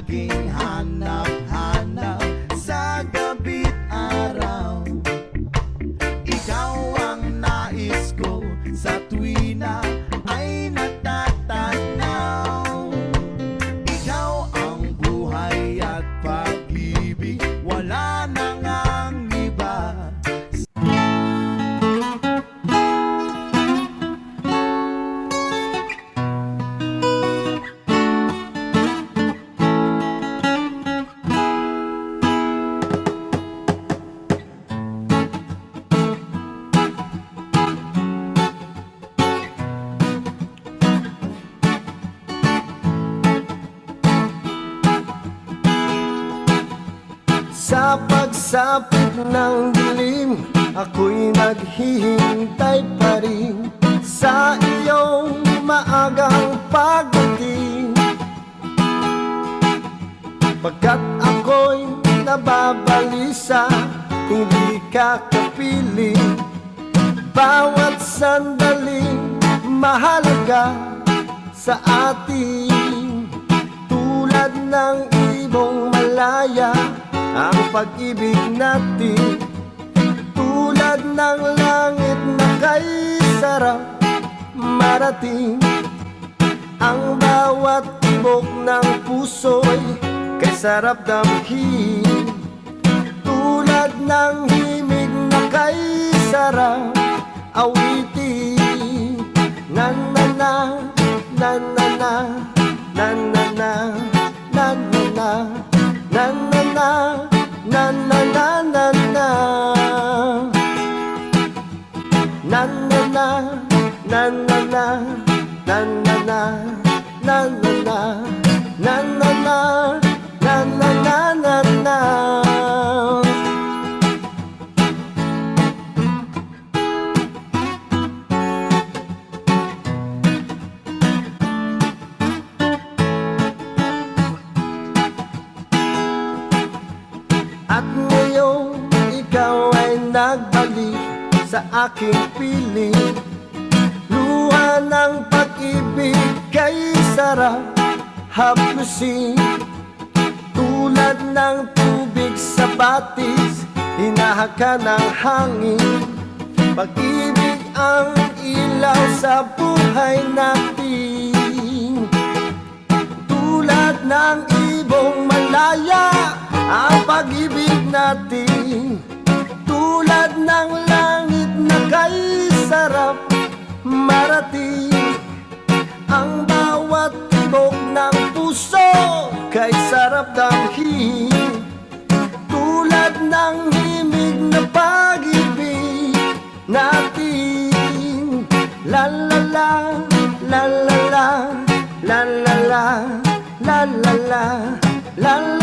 laging hanap-hanap Sa gabi't araw. Ikaw ang nais ko sa tuwina ay Sa pagsapit ng dilim Ako'y naghihintay pa rin. Sa iyong maagang pagdating Pagkat ako'y nababalisa Hindi ka kapiling Bawat sandaling mahalaga sa atin. Tulad ng ibong malaya Ang pag-ibig natin Tulad ng langit na kay sarap marating. Ang bawat tibok ng puso'y kay sarap damhin. Tulad ng himig na kay sarap awitin. Na na na, na na na, na na na, na na na, na na na, na na na, na At ngayon ikaw ay nagbalik sa aking piling Luha ng pag-ibig kay sarap haplusin Tulad ng tubig sa batis Hinahaka ng hangin. Pag-ibig ang ilaw sa buhay natin. Tulad ng ibong malaya Ang pag-ibig natin. Tulad ng langit na kay sarap marating Ang bawat tibok ng puso Kay sarap damhin Tulad ng himig na pag-ibig natin La la la, la la la, la la la, la la la, la la